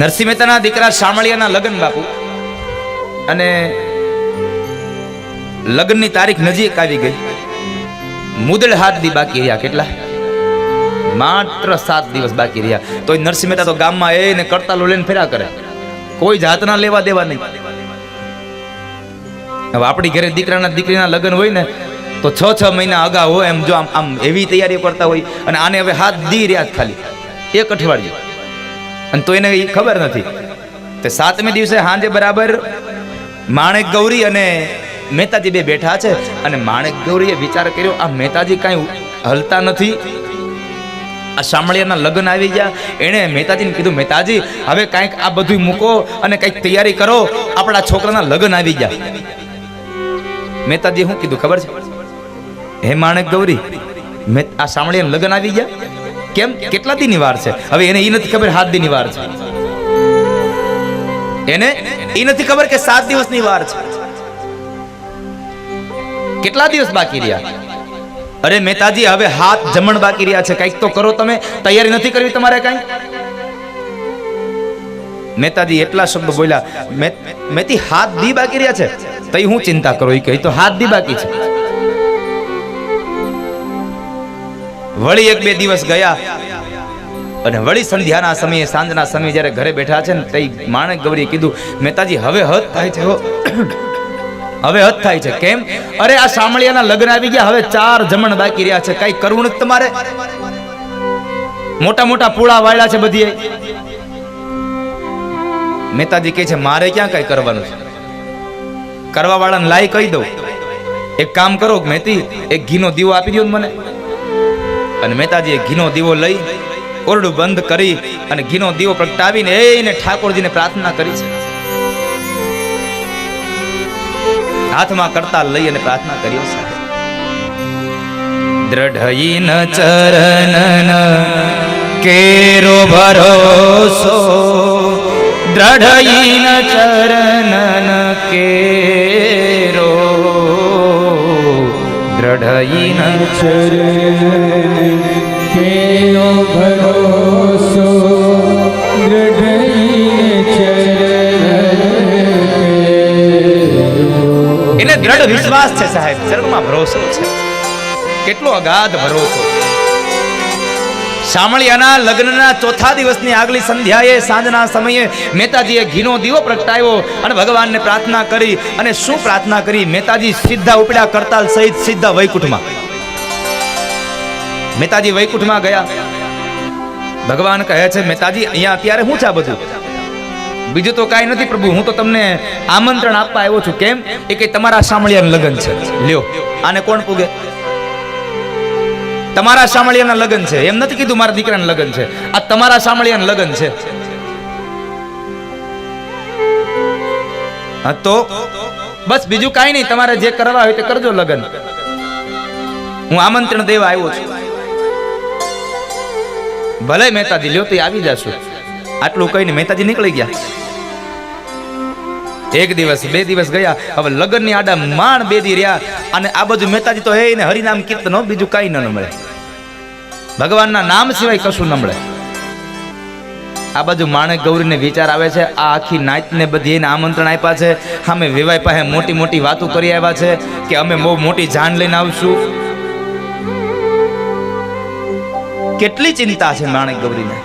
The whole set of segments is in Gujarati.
નરસિંહ મહેતાના દીકરા શામળિયાના લગ્ન બાપુ. અને લગ્નની તારીખ નજીક આવી ગઈ. મુદળ હાથ દી બાકી રહ્યા કેટલા? માત્ર સાત દિવસ બાકી રહ્યા. તો નરસિંહ મહેતા તો ગામમાં એને કરતાલો લઈને ફેરા કરે. કોઈ જાતના લેવા દેવા નહીં. હવે આપણી ઘરે દીકરાના દીકરીના લગ્ન હોય ને, તો છ છ મહિના અગાઉ હોય એમ જો આમ આમ એવી તૈયારીઓ કરતા હોય અને આને હવે હાથ દી રહ્યા ખાલી. એક અઠવાડિયું. અને તો એને એ ખબર નથી. તે સાતમે દિવસે સાંજે બરાબર માણેક ગૌરી અને મહેતાજી બે બેઠા છે અને માણેક ગૌરીએ વિચાર કર્યો, આ મહેતાજી કાંઈ હલતા નથી. આ શામળિયાના લગ્ન આવી ગયા. એણે મહેતાજીને કીધું, મહેતાજી, હવે કાંઈક આ બધું મૂકો અને કંઈક તૈયારી કરો. આપણા છોકરાના લગ્ન આવી ગયા. મહેતાજી શું કીધું ખબર છે? હે માણેક ગૌરી આ શામળિયાના લગ્ન આવી ગયા. કેમ? કેટલા દીની વાર છે? હવે એને એ નથી ખબર સાત દીની વાર છે. એને એ નથી ખબર કે સાત દિવસની વાર છે. કેટલા દિવસ બાકી રહ્યા? અરે મહેતાજી, હવે હાથ જમણ બાકી રહ્યા છે. કંઈક તો કરો તમે. તૈયારી નથી કરવી તમારે કઈ? મહેતાજી, એટલા શબ્દ બોલ્યા. મેતી હાથ દી બાકી રહ્યા છે. તઈ હું ચિંતા કરો? એ કહી તો હાથ દી બાકી છે. વળી એક બે દિવસ ગયા અને વળી સંધ્યાના સમયે, સાંજના સમયે જ્યારે ઘરે બેઠા છે ને, તઈ માણેક ગૌરીએ કીધું મહેતાજી હવે હદ થાય છે હવે હદ થાય છે. કેમ? અરે, આ શામળિયાના લગ્ન આવી ગયા, હવે ચાર જમણ બાકી રહ્યા છે. કઈ કરવું નથી તમારે? મોટા મોટા પૂળા વાળ્યા છે બધી મહેતાજી કહે છે, મારે ક્યાં કઈ કરવાનું છે? કરવા વાળાને લાઈ કહી દઉં. એક કામ કરો મહેતી એક ઘીનો દીવો આપી દો મને. અને મહેતાજીએ ઘીનો દીવો લઈ ઓરડું બંધ કરી અને ઘીનો દીવો પ્રગટાવીને એને ઠાકોરજીને પ્રાર્થના કરી છે. હાથમાં કરતા લઈ અને પ્રાર્થના કર્યો છે. દ્રઢઈન ચરણન કેરો ભરોસો. દ્રઢઈન ચરણન કેરો. દ્રઢઈન કેનો ચરણ એને દ્રઢ વિશ્વાસ છે સાહેબ સર્વમાં ભરોસો છે. કેટલો અગાધ ભરોસો. શામળિયાના લગ્નના ચોથા દિવસની આગલી સંધ્યાએ સાંજના સમયે મહેતાજીએ ઘીનો દીવો પ્રગટાવ્યો અને ભગવાનને પ્રાર્થના કરી અને શું પ્રાર્થના કરી? મહેતાજી સીધા ઉપડ્યા કરતાલ સહિત સીધા વૈકુંઠમાં. મહેતાજી વૈકુંઠમાં ગયા. ભગવાન કહે છે મહેતાજી અહીંયા અત્યારે શું છે આ બધું? બીજું તો કાંઈ નથી, પ્રભુ, હું તો તમને આમંત્રણ આપવા આવ્યો છું. કેમ? એ કે તમારા સામળિયાનું લગ્ન છે. લ્યો, આને કોણ પૂગે? તમારા સામળિયાના લગ્ન છે. એમ નથી કીધું મારા દીકરાના લગ્ન છે. આ તમારા સામળિયાના લગ્ન છે. હા, તો? બસ બીજું કાંઈ નહીં. તમારે જે કરવા હોય તે કરજો લગ્ન. હું આમંત્રણ દેવા આવ્યો છું. ભલે મહેતાજી લ્યો તો આવી જશું. આટલું કહીને મહેતાજી નીકળી ગયા. એક દિવસ, બે દિવસ ગયા. હવે લગ્નની આડા માણ બેદી રહ્યા. અને આ બધું મહેતાજી તો હે ને હરિનામ કીર્તન બીજું કાંઈ ન મળે ભગવાનના નામ સિવાય કશું ન મળે આ બાજુ માણેક ગૌરીને વિચાર આવે છે, આ આખી નાચને બધી એને આમંત્રણ આપ્યા છે. અમે વિવાય પાસે મોટી મોટી વાતો કરી આવ્યા છે કે અમે બહુ મોટી જાન લઈને આવશું. કેટલી ચિંતા છે માણેક ગૌરીને?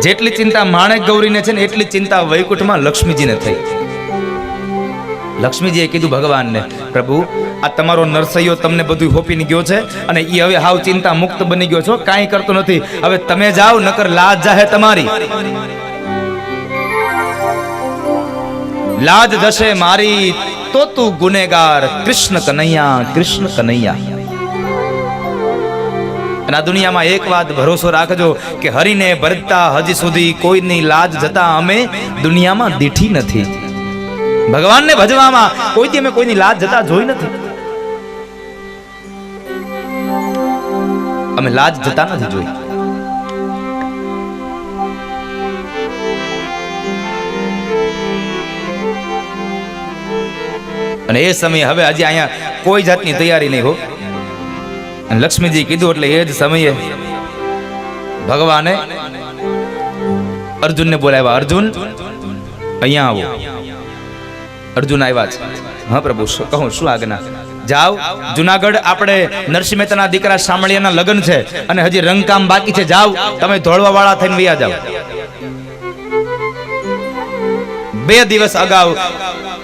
જેટલી ચિંતા માણેક ગૌરીને છે ને, એટલી ચિંતા વૈકુંઠમાં લક્ષ્મીજીને થઈ. લક્ષ્મીજીએ કીધું, ભગવાનને, પ્રભુ, આ તમારો નરસૈયો તમને બધું હોપીને ગયો છે અને એ હવે હાવ ચિંતા મુક્ત બની ગયો છો, કાંઈ કરતો નથી. હવે તમે જાઓ, નકર લાજ જાહે તમારી. લાજ જશે મારી, તો તું ગુનેગાર, કૃષ્ણ કનૈયા કૃષ્ણ કનૈયા. અને આ દુનિયામાં એક વાત ભરોસો રાખજો કે હરીને ભરતા હજી સુધી કોઈની લાજ જતા અમે દુનિયામાં દીઠી નથી. ભગવાનને ભજવામાં કોઈથી અમે કોઈની લાજ જતા જોઈ નથી. અમે લાજ જતા નથી જોઈ. અને એ સમયે હવે હજી અહીંયા કોઈ જાતની તૈયારી નહીં હો. લક્ષ્મીજી કીધું એટલે એ જ સમયે ભગવાને અર્જુનને બોલાવ્યા, અર્જુન, અહીંયા આવો. અર્જુન આવ્યા છે હા પ્રભુ કહું, શું આજ્ઞા? જાઓ, જુનાગઢ આપણે નરસિંહ મહેતાના દીકરા સામળિયાના લગ્ન છે અને હજી રંગકામ બાકી છે, જાઓ, તમે ધોળવા વાળા થઈને વૈયા જાઓ. બે દિવસ અગાઉ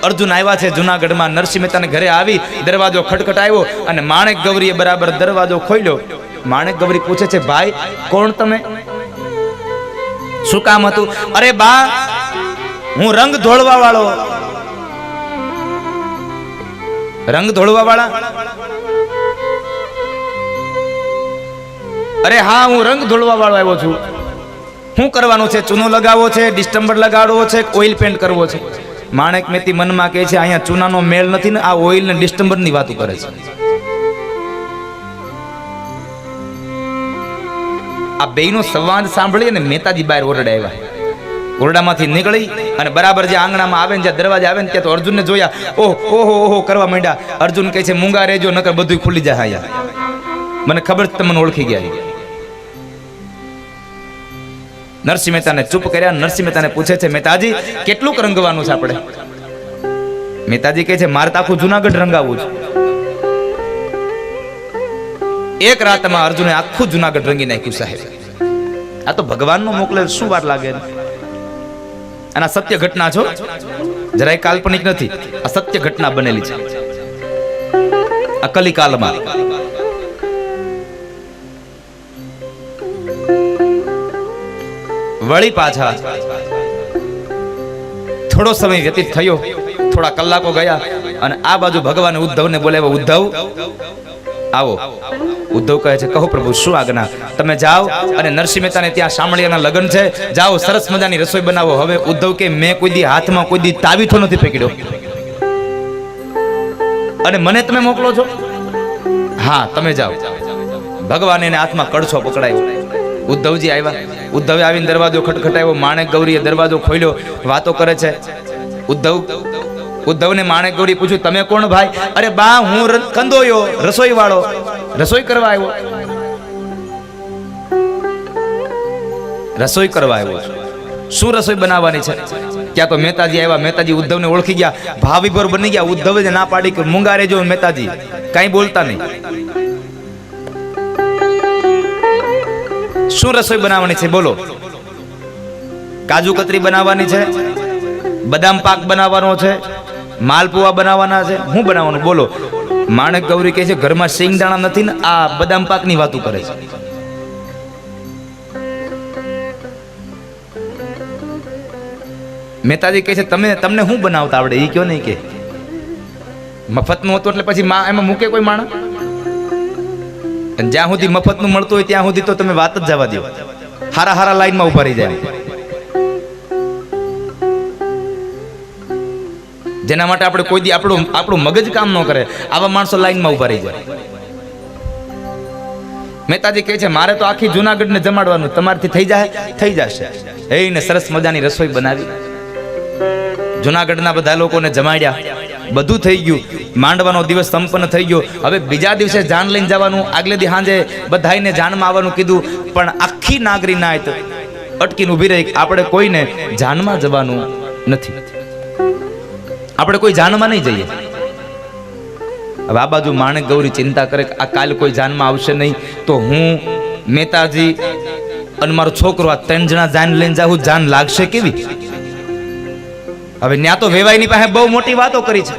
અર્જુન આવ્યા છે જુનાગઢમાં. નરસિંહ મહેતાના ઘરે આવી દરવાજો ખટખટાવ્યો અને માણેક ગૌરીએ બરાબર દરવાજો ખોલ્યો. માણેક ગૌરી પૂછે છે, ભાઈ, કોણ તમે? શું કામ હતું? અરે બા, હું રંગ ધોળવા વાળો રંગ ધોળવા વાળા અરે હા, હું રંગ ધોળવા વાળો આવ્યો છું. શું કરવાનું છે? ચૂનો લગાવવો છે, ડિસ્ટમ્બર લગાડવો છે ઓઇલ પેન્ટ કરવો છે? માણેક મેતી મનમાં કહે છે, અહીંયા ચૂનાનો મેળ નથી ને આ ઓઇલ ને ડિસ્ટમ્બરની વાતો કરે છે. આ બેયનો સંવાદ સાંભળી અને મહેતાજી બહાર ઓરડા આવ્યા. ઓરડામાંથી નીકળી અને બરાબર જે આંગણામાં આવે ને જ્યાં દરવાજા આવે ને ત્યાં તો અર્જુનને જોયા. ઓહ, ઓહો ઓહો કરવા માંડ્યા. અર્જુન કહે છે, મૂંગા રહેજો નકર બધું ખુલી જાય અહીંયા. મને ખબર છે તમને ઓળખી ગયા. નરસિંહ મહેતાને ચૂપ કર્યા. નરસિંહ મહેતાને પૂછે છે, મહેતાજી, કેટલુંક રંગવાનું છે આપણે? મહેતાજી કહે છે, મારે તો આખું જુનાગઢ રંગાવવું છે. એક રાતમાં અર્જુને આખું જુનાગઢ રંગી નાખ્યું, સાહેબ. આ તો ભગવાનનો મોકલે, શું વાર લાગે? અને આ સત્ય ઘટના છો? જરાય કાલ્પનિક નથી. આ સત્ય ઘટના બનેલી છે. આ કલિકાલમાં વળી પાછા થોડો સમય વ્યતીત થયો, થોડા કલાકો ગયા અને આ બાજુ ભગવાને ઉદ્ધવને બોલાવ્યો, ઉદ્ધવ, આવો. ઉદ્ધવ કહે છે, કહો પ્રભુ, શું આજ્ઞા? તમે જાઓ અને નરસિંહ મહેતાને ત્યાં શામળિયાના લગ્ન છે. જાઓ, સરસ મજાની રસોઈ બનાવો. હવે ઉદ્ધવ કે, મેં કોઈ દી હાથમાં કોઈ દી તાવીથો નથી પકડ્યો અને મને તમે મોકલો છો? હા, તમે જાઓ. ભગવાન એને હાથમાં કડછો પકડાયો. ઉદ્ધવજી આવ્યા. ઉદ્ધવે આવીને દરવાજો ખટખટાવ્યો, માણેક ગૌરીએ દરવાજો ખોલ્યો, વાતો કરે છે. ઉદ્ધવ, ઉદ્ધવને માણેક ગૌરી પૂછ્યું, તમે કોણ ભાઈ? અરે બા, હું કંદોયો રસોઈ વાળો રસોઈ કરવા આવ્યો. રસોઈ કરવા આવ્યો. શું રસોઈ બનાવવાની છે? ક્યાં તો મહેતાજી આવ્યા. મહેતાજી ઉદ્ધવને ઓળખી ગયા. ભાવિભર બની ગયા. ઉદ્ધવે ના પાડી કે મૂંગા રેજો મહેતાજી. કાંઈ બોલતા નહીં. શું રસોઈ બનાવવાની છે? બોલો. કાજુ કતરી બનાવવાની છે? બદામ પાક બનાવવાનો છે? માલપુવા બનાવવાના છે? શું બનાવવાનું? બોલો. માણેક ગૌરી કહે છે, ઘરમાં સિંગદાણા નથી ને આ બદામ પાકની વાતો કરે છે. મહેતાજી કહે છે, તમે, તમને શું બનાવતા આવડે? એ કયો નહીં કે? મફતનું હતું એટલે પછી એમાં મૂકે કોઈ માણસ? અને જ્યાં સુધી મફતનું મળતું હોય ત્યાં સુધી તો તમે વાત જ જવા દો. હારા હારા લાઈનમાં ઊભા રહી જાય. જેના માટે આપણે કોઈ દી આપણું આપણું મગજ કામ ન કરે, આવા માણસો લાઈનમાં ઊભા રહી જાય. મહેતાજી કહે છે, મારે તો આખી જુનાગઢને જમાડવાનું, તમારથી થઈ જાય થઈ જશે. એને સરસ મજાની રસોઈ બનાવી. જુનાગઢના બધા લોકોને જમાડ્યા. બધું થઈ ગયું. માંડવાનો દિવસ સંપન્ન થઈ ગયો. હવે બીજા દિવસે જાન લઈને જવાનું. આગલે દી સાંજે બધાઈને જાનમાં આવવાનું કીધું. પણ આખી નાગરી નાયત અટકીને ઊભી રહી. આપણે કોઈને જાનમાં જવાનું નથી. આપણે કોઈ જાનમાં નહીં જઈએ. હવે આ બાજુ માણેક ગૌરી ચિંતા કરે કે આ કાલ કોઈ જાનમાં આવશે નહીં. તો હું, મહેતાજી અને મારો છોકરો આ ત્રણ જણા જાન લઈને જાઉં. જાન લાગશે કેવી? હવે ત્યાં તો વેવાઈની પાસે બહુ મોટી વાતો કરી છે.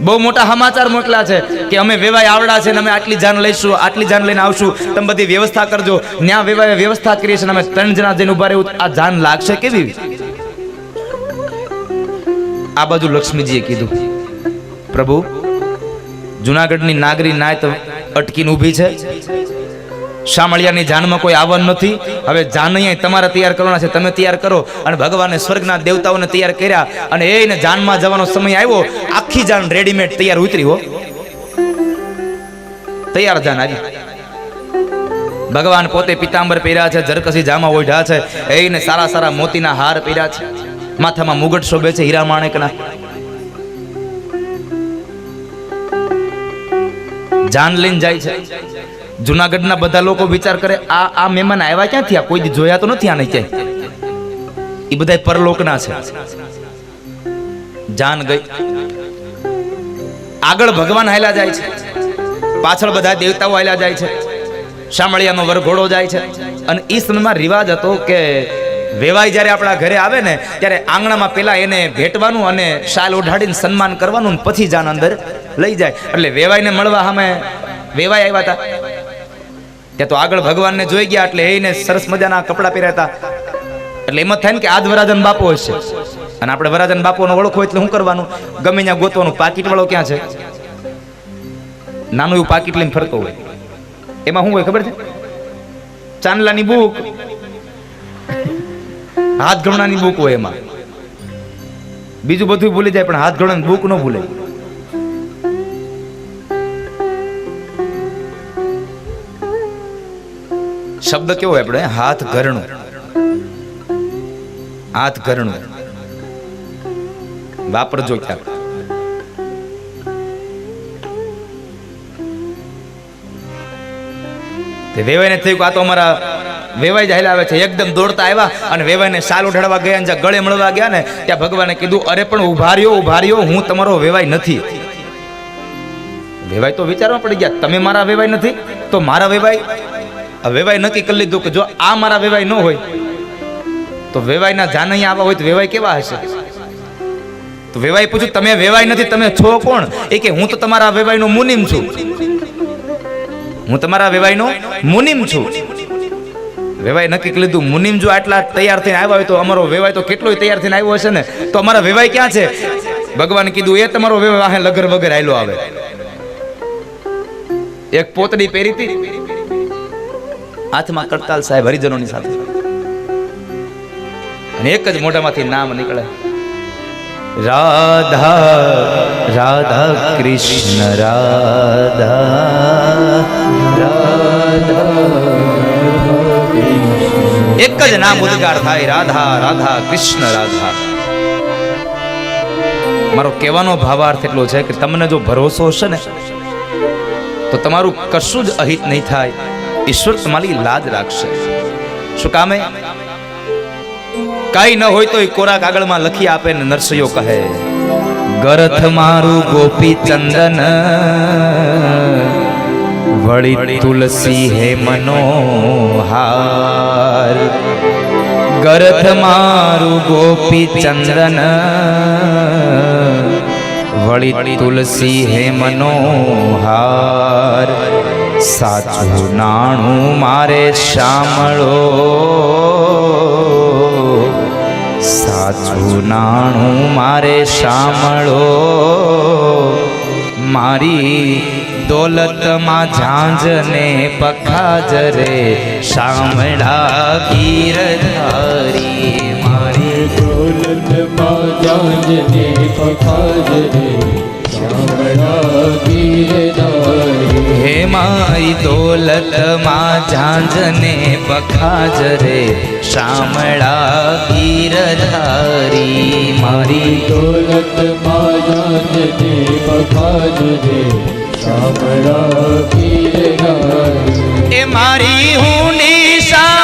બહુ મોટા સમાચાર મોકલા છે કે અમે વેવાઈ આવડા છે ને અમે આટલી જાન લઈશું, આટલી જાન લઈને આવશું. તમે બધી વ્યવસ્થા કરજો. ન્યા વેવાય વ્યવસ્થા કરીએ છીએ અમે ત્રણ જણા જઈને ઊભા રહેવું. આ જાન લાગશે કેવી આ બાજુ લક્ષ્મીજીએ કીધું. પ્રભુ, જુનાગઢની નાગરી નાય તો અટકીને ઊભી છે. શામળિયાની જાનમાં કોઈ આવવાનું નથી? હવે જાન અહીંયા તમારે તૈયાર કરવાના છે, તમે તૈયાર કરો. અને ભગવાને સ્વર્ગના દેવતાઓને તૈયાર કર્યા અને એને જાનમાં જવાનો સમય આવ્યો. આખી જાન રેડીમેડ તૈયાર ઉતરી હો. તૈયાર જાન આવી. ભગવાન પોતે પિતાંબર પહેર્યા છે, જરકસી જામા ઓઢ્યા છે. એને સારા સારા મોતીના હાર પહેર્યા છે. માથામાં મુગટ શોભે છે, હીરા માણેકના. જાન લઈને જાય છે. જુનાગઢના બધા લોકો વિચાર કરે, આ આ મહેમાન આવ્યા ક્યાં થયા કોઈ દી જોયા તો નથી આને ક્યાંય? એ બધા પરલોકના છે. જાન ગઈ. આગળ ભગવાન હાલ્યા જાય છે. પાછળ બધા દેવતાઓ હાલ્યા જાય છે. શામળિયાનો વરઘોડો જાય છે. અને એ સમયમાં રિવાજ હતો કે વેવાઈ જ્યારે આપણા ઘરે આવે ને, ત્યારે આંગણામાં પેલા એને ભેટવાનું અને શાલ ઓઢાડીને સન્માન કરવાનું પછી જાન અંદર લઈ જાય. એટલે વેવાઈને મળવા સામે વેવાઈ આવ્યા હતા. ત્યાં તો આગળ ભગવાનને જોઈ ગયા એટલે એને સરસ મજાના કપડાં પહેર્યા હતા. એટલે એમ જ થાય ને કે આજ વરાજન બાપો હશે. અને આપણે વરાજન બાપોનો ઓળખો એટલે શું કરવાનું? ગમે ત્યાં ગોતવાનું. પાકીટ વાળો ક્યાં છે? નાનું એવું પાકીટ લઈને ફરતો હોય. એમાં શું હોય ખબર છે? ચાંદલાની બુક. હાથ ગણવાની બુક હોય એમાં. બીજું બધું ભૂલી જાય, પણ હાથ ગણવાની બુક ન ભૂલે શબ્દ કેવો આપણે? હાથ ઘરણું. હાથ ઘરણું. વાપરજો ક્યાં તે વેવાઈને થયું કે આ તો અમારા વેવાઈ જ આવે છે. એકદમ દોડતા આવ્યા અને વેવાઈને સાલ ઉઠાડવા ગયા જ્યાં ગળે મળવા ગયા ને, ત્યાં ભગવાને કીધું, અરે પણ ઊભા રહ્યો ઊભા રહ્યો હું તમારો વેવાઈ નથી. વેવાઈ તો વિચારવા પડી ગયા, તમે મારા વેવાઈ નથી? તો મારા વેવાઈ આ વેવાય નક્કી કરી લીધું કે જો આ મારા વેવાય ન હોય, તો વેવાયના જાન અહીંયા આવા હોય તો વેવાય કેવા હશે? તો વેવાય પૂછ્યું, તમે વેવાઈ નથી, તમે છો કોણ? એ કે, હું તો તમારા વેવાયનો મુનિમ છું. હું તમારા વેવાયનો મુનિમ છું. વેવાય નક્કી કરી લીધું, મુનિમ જો આટલા તૈયાર થઈને આવ્યા હોય તો અમારો વેવાય તો કેટલોય તૈયાર થઈને આવ્યો હશે ને? તો અમારા વેવાય ક્યાં છે? ભગવાન કીધું, એ તમારો વેવાય લગર વગર આયલો આવે. એક પોતડી પહેરી હતી હાથમાં કરતાલ સાહેબ હરિજનોની સાથે. અને એક જ મોઢામાંથી નામ નીકળે. રાધા રાધા કૃષ્ણ, રાધા એક જ નામ ઉદ્ગાર થાય, રાધા રાધા કૃષ્ણ, રાધા. મારો કહેવાનો ભાવાર્થ એટલો છે કે તમને જો ભરોસો હશે ને, તો તમારું કશું જ અહિત નહીં થાય. ઈશ્વર તમારી લાજ રાખશે. શું કામે? કઈ ન હોય તો એ કોરા કાગળમાં લખી આપે ને નરસૈયો કહે ગરથ મારું ગોપી ચંદન વળી તુલસી હે મનોહાર. ગરથ મારું ગોપી ચંદન વળી તુલસી હે મનોહાર. સાચું નાણું મારે શામળો સાચું નાણું મારે શામળો મારી દોલતમાં ઝાંઝને પખાજ રે શામળા ગીરધારી મારી દોલતમાં જાંજને પખાજ રે ગીરધારી ઝાંઝને પખાજ રે શામળા ગીરધારી મારી દોલતમાં જાંજને પખાજરે શામળા ગીરધારી. એ મારી હું નિશા